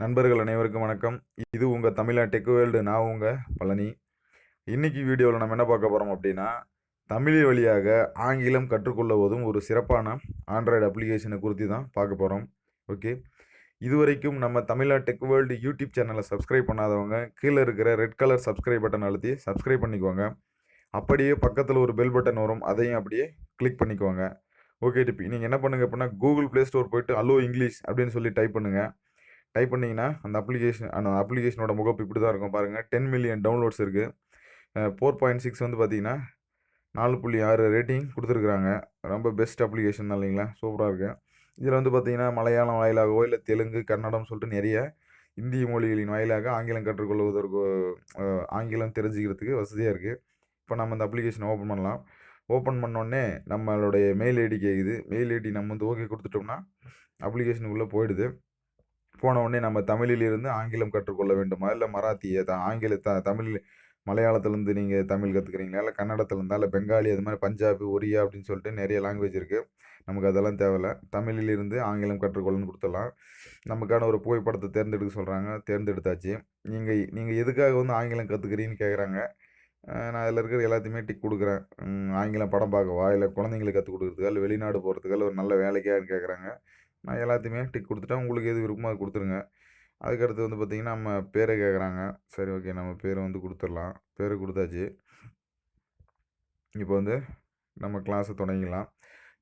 நண்பர்கள் அனைவருக்கும் வணக்கம். இது உங்கள் தமிழா டெக் வேர்ல்டு நான் உங்கள் பழனி. இன்றைக்கி வீடியோவில் நம்ம என்ன பார்க்க போகிறோம் அப்படின்னா தமிழ் வழியாக ஆங்கிலம் கற்றுக்கொள்ளுவதும் ஒரு சிறப்பான ஆண்ட்ராய்டு அப்ளிகேஷனை குறித்து தான் பார்க்க போகிறோம் ஓகே. இதுவரைக்கும் நம்ம தமிழா டெக் வேர்ல்டு யூடியூப் சேனலை சப்ஸ்கிரைப் பண்ணாதவங்க கீழே இருக்கிற ரெட் கலர் சப்ஸ்கிரைப் பட்டன் அழுத்தி சப்ஸ்கிரைப் பண்ணிக்கோங்க. அப்படியே பக்கத்தில் ஒரு பெல் பட்டன் வரும் அதையும் அப்படியே கிளிக் பண்ணிக்கோங்க. ஓகே டிபி நீங்கள் என்ன பண்ணுங்கள் அப்படின்னா கூகுள் ப்ளே ஸ்டோர் போயிட்டு அலோ இங்கிலீஷ் அப்படின்னு சொல்லி டைப் பண்ணுங்கள் டைப் பண்ணிங்கன்னா அந்த அப்ளிகேஷன் அந்த அப்ளிகேஷனோட முகப்பு இப்படி தான் இருக்கும் பாருங்கள் டென் மில்லியன் டவுன்லோட்ஸ் இருக்குது ஃபோர் பாயிண்ட் சிக்ஸ் வந்து பார்த்தீங்கன்னா நாலு புள்ளி ஆறு ரேட்டிங் கொடுத்துருக்குறாங்க. ரொம்ப பெஸ்ட் அப்ளிகேஷன் தான் இல்லைங்களா? சூப்பராக இருக்குது இதில் வந்து பார்த்திங்கன்னா மலையாளம் வாயிலாகவோ இல்லை தெலுங்கு கன்னடம் சொல்லிட்டு நிறைய இந்திய மொழிகளின் வாயிலாக ஆங்கிலம் கற்றுக்கொள்வதற்கு ஆங்கிலம் தெரிஞ்சுக்கிறதுக்கு வசதியாக இருக்குது இப்போ நம்ம இந்த அப்ளிகேஷனை ஓப்பன் பண்ணலாம். ஓப்பன் பண்ணோடனே நம்மளுடைய மெயில் ஐடி கேட்குது மெயில் ஐடி நம்ம வந்து ஓகே கொடுத்துட்டோம்னா அப்ளிகேஷனுக்குள்ளே போயிடுது. போன உடனே நம்ம தமிழிலிருந்து ஆங்கிலம் கற்றுக்கொள்ள வேண்டுமா? இல்லை மராத்திய த ஆங்கில த தமிழ் மலையாளத்துலேருந்து நீங்கள் தமிழ் கற்றுக்குறீங்களா இல்லை கன்னடத்துலேருந்தா? இல்லை பெங்காலி அது மாதிரி பஞ்சாபி ஒரியா அப்படின்னு சொல்லிட்டு நிறைய லாங்குவேஜ் இருக்குது நமக்கு அதெல்லாம் தேவையில்ல. தமிழிலிருந்து ஆங்கிலம் கற்றுக்கொள்ளணும்னு கொடுத்துடலாம். நமக்கான ஒரு புகைப்படத்தை தேர்ந்தெடுக்க சொல்கிறாங்க தேர்ந்தெடுத்தாச்சு. நீங்கள் நீங்கள் எதுக்காக வந்து ஆங்கிலம் கற்றுக்கிறீன்னு கேட்குறாங்க நான் அதில் இருக்கிற எல்லாத்தையுமே டிக் கொடுக்குறேன். ஆங்கிலம் படம் பார்க்கவா? இல்லை குழந்தைங்களுக்கு கற்றுக் கொடுக்குறதுக்கா? இல்லை வெளிநாடு போகிறதுக்கா இல்லை ஒரு நல்ல வேலைக்கான்னு கேட்குறாங்க நான் எல்லாத்தையுமே டிக் கொடுத்துட்டேன். உங்களுக்கு எது விருப்பமோ அது கொடுத்துருங்க. அதுக்கடுத்து வந்து பார்த்திங்கன்னா நம்ம பேரை கேட்குறாங்க சரி ஓகே நம்ம பேரை வந்து கொடுத்துடலாம். பேர் கொடுத்தாச்சு. இப்போ வந்து நம்ம கிளாஸை தொடங்கிக்கலாம்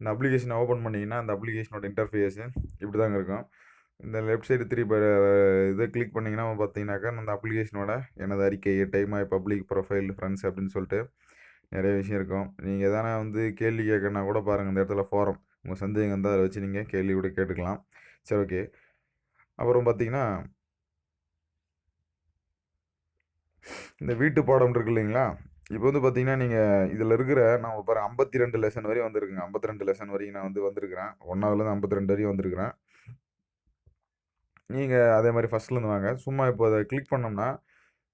இந்த அப்ளிகேஷனை ஓப்பன் பண்ணிங்கன்னா அந்த அப்ளிகேஷனோட இன்டர்ஃபேஸு இப்படி தாங்க இருக்கும். இந்த லெஃப்ட் சைடு திருப்பி இதை கிளிக் பண்ணிங்கன்னா பார்த்தீங்கன்னாக்கா அந்த அப்ளிகேஷனோட எனது அறிக்கை டைம் ஆகி பப்ளிக் ப்ரொஃபைல் ஃப்ரெண்ட்ஸ் அப்படின்னு சொல்லிட்டு நிறைய விஷயம் இருக்கும். நீங்கள் எதனா வந்து கேள்வி கேட்கணுன்னா கூட பாருங்கள் இந்த இடத்துல ஃபோரம் உங்கள் சந்தேகம் இருந்தால் அதை வச்சு நீங்கள் கேள்வி கூட கேட்டுக்கலாம். சரி ஓகே. அப்புறம் பார்த்தீங்கன்னா இந்த வீட்டு பாடம் இருக்கு இல்லைங்களா? இப்போ வந்து பார்த்தீங்கன்னா நீங்கள் இதில் இருக்கிற நான் பாரு ஐம்பத்தி ரெண்டு லெசன் வரையும் வந்திருக்குங்க. ஐம்பத்தி ரெண்டு லெசன் வரையும் நான் வந்து வந்திருக்கிறேன். ஒன்றாவதுலேருந்து ஐம்பத்தி ரெண்டு வரையும் வந்திருக்கிறேன். நீங்கள் அதே மாதிரி ஃபஸ்ட்லேருந்து வாங்க. சும்மா இப்போ அதை கிளிக் பண்ணோம்னா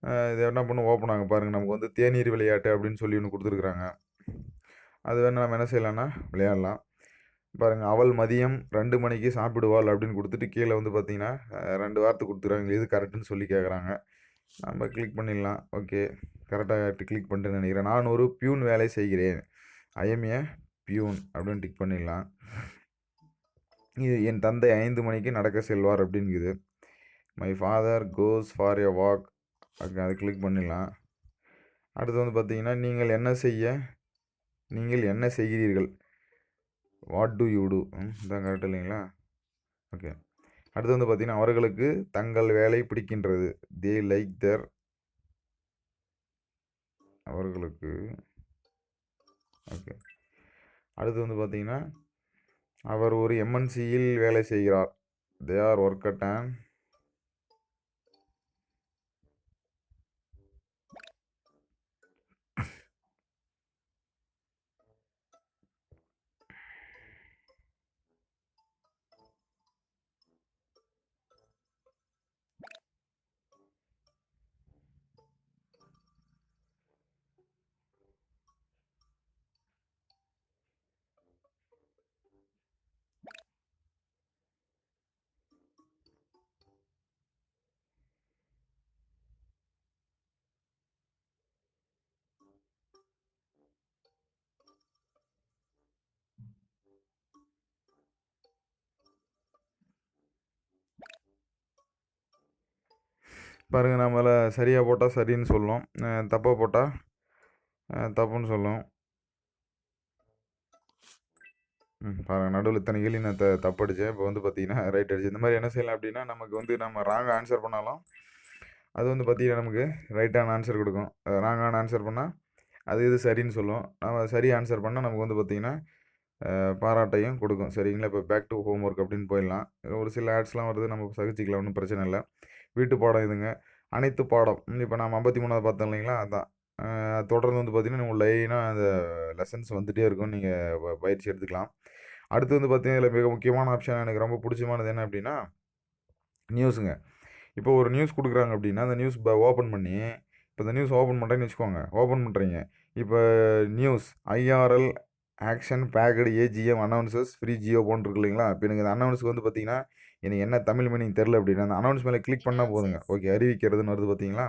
இதை இது என்ன பண்ணும் ஓப்பன் ஆகும் பாருங்கள் நமக்கு வந்து தேநீர் விளையாட்டு அப்படின்னு சொல்லி ஒன்று கொடுத்துருக்குறாங்க. அது வேணால் நம்ம என்ன செய்யலாம்னா விளையாடலாம். பாருங்கள் அவள் மதியம் ரெண்டு மணிக்கு சாப்பிடுவாள் அப்படின்னு கொடுத்துட்டு கீழே வந்து பார்த்தீங்கன்னா ரெண்டு வார்த்தை கொடுத்துருக்காங்க இது கரெக்டுன்னு சொல்லி கேட்குறாங்க நம்ம கிளிக் பண்ணிடலாம். ஓகே கரெக்டாக கிளிக் பண்ணிட்டு நினைக்கிறேன். நான் ஒரு பியூன் வேலை செய்கிறேன். ஐஎம்ஏ பியூன் அப்படின்னு டிக் பண்ணிடலாம். இது என் தந்தை ஐந்து மணிக்கு நடக்க செல்வார் அப்படிங்குது. My father goes for a walk அதை கிளிக் பண்ணிடலாம். அடுத்து வந்து பார்த்தீங்கன்னா நீங்கள் என்ன செய்ய நீங்கள் என்ன செய்கிறீர்கள்? வாட் டு யூ டூ இதான் கரெக்ட் இல்லைங்களா? ஓகே அடுத்து வந்து பார்த்தீங்கன்னா அவர்களுக்கு தங்கள் வேலை பிடிக்கின்றது. தே லைக் தேர் அவர்களுக்கு ஓகே அடுத்து வந்து பார்த்தீங்கன்னா அவர் ஒரு எம்என்சியில் வேலை செய்கிறார். They are work at and பாருங்கள் நம்மளை சரியாக போட்டால் சரின்னு சொல்லும். தப்பாக போட்டால் தப்புன்னு சொல்லும். ம் நடுவில் இத்தனை கேள்வி நான் த தப்படிச்சேன். இப்போ வந்து பார்த்தீங்கன்னா ரைட் அடிச்சு. இந்த மாதிரி என்ன செய்யலாம் அப்படின்னா நமக்கு வந்து நம்ம ராங் ஆன்சர் பண்ணாலும் அது வந்து பார்த்தீங்கன்னா நமக்கு ரைட்டான ஆன்சர் கொடுக்கும். ராங்கான ஆன்சர் பண்ணால் அது இது சரின்னு சொல்லும். நம்ம சரி ஆன்சர் பண்ணால் நமக்கு வந்து பார்த்தீங்கன்னா பாராட்டையும் கொடுக்கும். சரிங்களா? இப்போ பேக் டு ஹோம் ஒர்க் அப்படின்னு போயிடலாம். ஒரு சில ஆட்ஸ்லாம் வருது நம்ம சகிச்சிக்கலாம் ஒன்றும் பிரச்சனை இல்லை. வீட்டு பாடம் இதுங்க. அனைத்து பாடம். இப்போ நம்ம ஐம்பத்தி மூணாவது பார்த்தோம் இல்லைங்களா? அதான். தொடர்ந்து வந்து பார்த்தீங்கன்னா லைனாக அந்த லெசன்ஸ் வந்துகிட்டே இருக்கும். நீங்கள் பயிற்சி எடுத்துக்கலாம். அடுத்து வந்து பார்த்தீங்கன்னா இதில் மிக முக்கியமான ஆப்ஷன் எனக்கு ரொம்ப பிடிச்சமானது என்ன அப்படின்னா நியூஸுங்க இப்போ ஒரு நியூஸ் கொடுக்குறாங்க அப்படின்னா அந்த நியூஸ் ஓப்பன் பண்ணி இப்போ இந்த நியூஸ் ஓப்பன் பண்ணுறேன்னு வச்சுக்கோங்க. ஓப்பன் பண்ணுறீங்க இப்போ news IRL action packed AGM announces free Jio போன்ட்ருக்கு இல்லைங்களா? இப்போ எனக்கு இந்த அனௌன்ஸுக்கு வந்து பார்த்திங்கன்னா எனக்கு என்ன தமிழ் மீனிங் தெரில அப்படின்னா அந்த அனௌன்ஸ் மேலே கிளிக் பண்ணால் போதுங்க. ஓகே அறிவிக்கிறதுன்னு வருது பார்த்தீங்களா?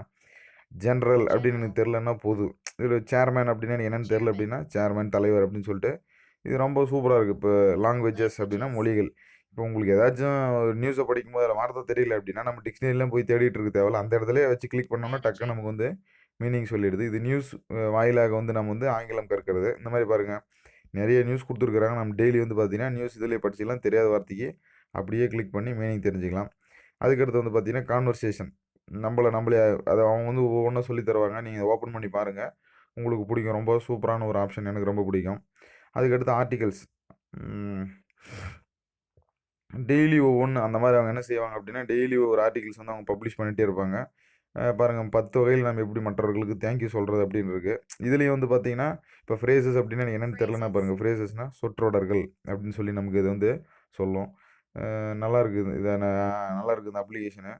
ஜென்ரல் அப்படின்னு எனக்கு தெரிலன்னா போதும். இதில் சேர்மேன் அப்படின்னா எனக்கு என்னென்னு தெரில அப்படின்னா சேர்மேன் தலைவர் அப்படின்னு சொல்லிட்டு இது ரொம்ப சூப்பராக இருக்குது இப்போ லாங்குவேஜஸ் அப்படின்னா மொழிகள். இப்போ உங்களுக்கு ஏதாச்சும் ஒரு நியூஸை படிக்கும்போது அதில் வார்த்தை தெரியல அப்படின்னா நம்ம டிக்ஷனரிலாம் போய் தேடிட்டு இருக்க தேவையில்ல. அந்த இடத்துல வச்சு கிளிக் பண்ணோம்னா டக்குன்னு நமக்கு வந்து மீனிங் சொல்லிடுது. இது நியூஸ் வாயிலாக வந்து நம்ம வந்து ஆங்கிலம் கற்கிறது. இந்த மாதிரி பாருங்கள் நிறைய நியூஸ் கொடுத்துருக்குறாங்க. நம்ம டெய்லி வந்து பார்த்தீங்கன்னா நியூஸ் இதிலே படிச்சுலாம் தெரியாத வார்த்தைக்கு அப்படியே கிளிக் பண்ணி மீனிங் தெரிஞ்சுக்கலாம். அதுக்கடுத்து வந்து பார்த்தீங்கன்னா கான்வர்சேஷன் நம்மளை நம்மளே அதை அவங்க வந்து ஒவ்வொன்றும் சொல்லி தருவாங்க. நீங்கள் ஓப்பன் பண்ணி பாருங்கள் உங்களுக்கு பிடிக்கும். ரொம்ப சூப்பரான ஒரு ஆப்ஷன் எனக்கு ரொம்ப பிடிக்கும். அதுக்கடுத்து ஆர்டிகல்ஸ் டெய்லி ஒவ்வொன்று அந்த மாதிரி அவங்க என்ன செய்வாங்க அப்படின்னா டெய்லி ஒரு ஆர்டிகல்ஸ் வந்து அவங்க பப்ளிஷ் பண்ணிகிட்டே இருப்பாங்க. அஹ் பாருங்க பத்து வகையில் நம்ம எப்படி மற்றவர்களுக்கு தேங்க்யூ சொல்கிறது அப்படின்னு இருக்கு. இதுலேயும் வந்து பார்த்தீங்கன்னா இப்போ ஃப்ரேசஸ் அப்படின்னா எனக்கு என்னென்னு தெரிலனா பாருங்கள் ஃப்ரேசஸ்னால் சொற்றொடர்கள் அப்படின்னு சொல்லி நமக்கு இது வந்து சொல்லும். நல்லா இருக்குது. இதை நல்லா இருக்குது இந்த அப்ளிகேஷனு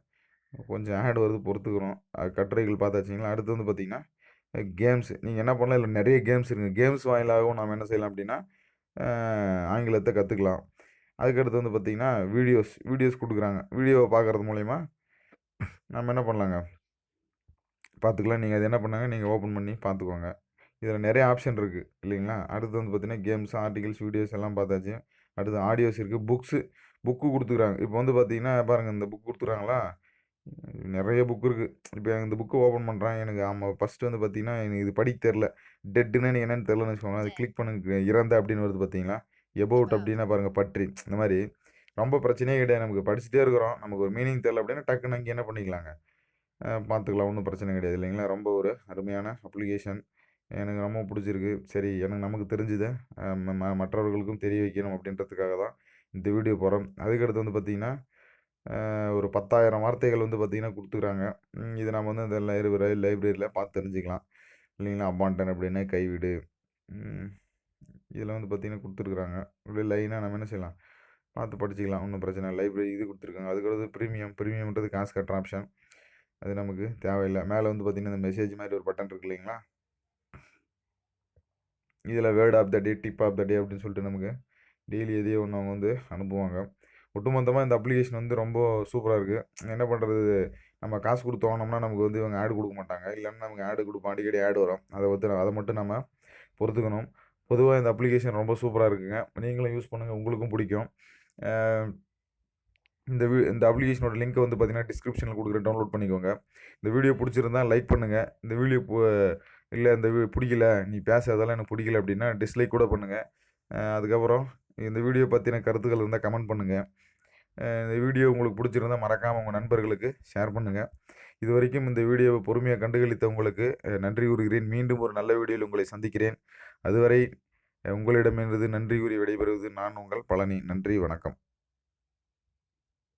கொஞ்சம் ஆட் வருது பொறுத்துக்கிறோம் கட்டுரைகள் பார்த்தாச்சிங்களா அடுத்து வந்து பார்த்தீங்கன்னா கேம்ஸ் நீங்கள் என்ன பண்ணலாம்? இல்லை நிறைய கேம்ஸ் இருக்குது கேம்ஸ் வாயிலாகவும் நம்ம என்ன செய்யலாம் அப்படின்னா ஆங்கிலத்தை கற்றுக்கலாம் அதுக்கடுத்து வந்து பார்த்திங்கன்னா வீடியோஸ் வீடியோஸ் கொடுக்குறாங்க. வீடியோவை பார்க்குறது மூலயமா நம்ம என்ன பண்ணலாங்க? பார்த்துக்கலாம் நீங்கள் அது என்ன பண்ணாங்க? நீங்கள் ஓப்பன் பண்ணி பார்த்துக்கோங்க இதில் நிறைய ஆப்ஷன் இருக்குது இல்லைங்களா? அடுத்து வந்து பார்த்திங்கன்னா கேம்ஸ் ஆர்டிகல்ஸ் வீடியோஸ் எல்லாம் பார்த்தாச்சு அடுத்து ஆடியோஸ் இருக்குது புக்ஸு புக்கு கொடுத்துக்குறாங்க. இப்போ வந்து பார்த்தீங்கன்னா பாருங்கள் இந்த புக் கொடுத்துக்குறாங்களா? நிறைய புக் இருக்குது இப்போ இந்த புக்கு ஓப்பன் பண்ணுறேன் எனக்கு ஆமாம் ஃபஸ்ட்டு வந்து பார்த்தீங்கன்னா எனக்கு இது படிக்க தெரில டெட்டுன்னு எனக்கு என்னென்னு தெரிலன்னு வச்சுக்கோங்களேன். அது கிளிக் பண்ணுங்க. இறந்த அப்படின்னு வருது பார்த்தீங்களா எபவுட் அப்படின்னா பாருங்கள் பற்றி. இந்த மாதிரி ரொம்ப பிரச்சனையே கிடையாது. நமக்கு படிச்சுட்டே இருக்கிறோம். நமக்கு ஒரு மீனிங் தெரில அப்படின்னா டக்குன்னு அங்கே என்ன பண்ணிக்கலாங்க? பார்த்துக்கலாம் ஒன்றும் பிரச்சனை கிடையாது. இல்லைங்களா? ரொம்ப ஒரு அருமையான அப்ளிகேஷன் எனக்கு ரொம்ப பிடிச்சிருக்கு. சரி எனக்கு நமக்கு தெரிஞ்சதை. மற்றவர்களுக்கும் தெரிய வைக்கணும் அப்படின்றதுக்காக தான் இந்த வீடியோ போகிறோம் அதுக்கடுத்து வந்து பார்த்திங்கன்னா ஒரு பத்தாயிரம் வார்த்தைகள் வந்து பார்த்திங்கன்னா கொடுத்துக்குறாங்க. இது நம்ம வந்து இந்த லைப்ரரி லைப்ரரியில் பார்த்து தெரிஞ்சுக்கலாம். இல்லைங்களா? அப்பாண்டன் அப்படின்னா கைவிடு. இதில் வந்து பார்த்திங்கன்னா கொடுத்துருக்குறாங்க. இப்படி லைனாக நம்ம என்ன செய்யலாம்? பார்த்து படிச்சிக்கலாம். ஒன்றும் பிரச்சனை இல்லை. லைப்ரரி இது கொடுத்துருக்காங்க. அதுக்கடுத்து ப்ரீமியம். ப்ரீமியம்ன்றது காசு கட்டுற ஆப்ஷன். அது நமக்கு தேவையில்லை. மேலே வந்து பார்த்திங்கன்னா இந்த மெசேஜ் மாதிரி ஒரு பட்டன் இருக்கு இல்லைங்களா? இதில் word of the day tip of the day அப்படின்னு சொல்லிட்டு நமக்கு டெய்லி எதையோ ஒன்று அவங்க வந்து அனுப்புவாங்க. ஒட்டுமொத்தமாக இந்த அப்ளிகேஷன் வந்து ரொம்ப சூப்பராக இருக்குது என்ன பண்ணுறது நம்ம காசு கொடுத்து வாங்கினோம்னா நமக்கு வந்து இவங்க ஆடு கொடுக்க மாட்டாங்க. இல்லைன்னா நமக்கு ஆடு கொடுப்போம். அடிக்கடி ஆடு வரும். அதை வந்து அதை மட்டும் நம்ம பொறுத்துக்கணும். பொதுவாக இந்த அப்ளிகேஷன் ரொம்ப சூப்பராக இருக்குங்க. நீங்களும் யூஸ் பண்ணுங்கள் உங்களுக்கும் பிடிக்கும். இந்த வீ இந்த அப்ளிகேஷனோட லிங்க்கை வந்து பார்த்தீங்கன்னா டிஸ்கிரிப்ஷனில் கொடுக்குறேன். டவுன்லோட் பண்ணிக்கோங்க. இந்த வீடியோ பிடிச்சிருந்தா லைக் பண்ணுங்கள் இந்த வீடியோ இல்லை இந்த பிடிக்கல. நீ பேசுறதெல்லாம் எனக்கு பிடிக்கல அப்படின்னா டிஸ்லைக் கூட பண்ணுங்கள் அதுக்கப்புறம் இந்த வீடியோ பற்றின கருத்துக்கள் இருந்தால் கமெண்ட் பண்ணுங்கள் இந்த வீடியோ உங்களுக்கு பிடிச்சிருந்தா மறக்காமல் உங்கள் நண்பர்களுக்கு ஷேர் பண்ணுங்கள் இது வரைக்கும் இந்த வீடியோவை பொறுமையாக கண்டுகளித்த உங்களுக்கு நன்றி கூறுகிறேன். மீண்டும் ஒரு நல்ல வீடியோவில் உங்களை சந்திக்கிறேன். அதுவரை உங்களிடமிருந்து நன்றி கூறி விடைபெறுவது நான் உங்கள் பழனி. நன்றி வணக்கம்.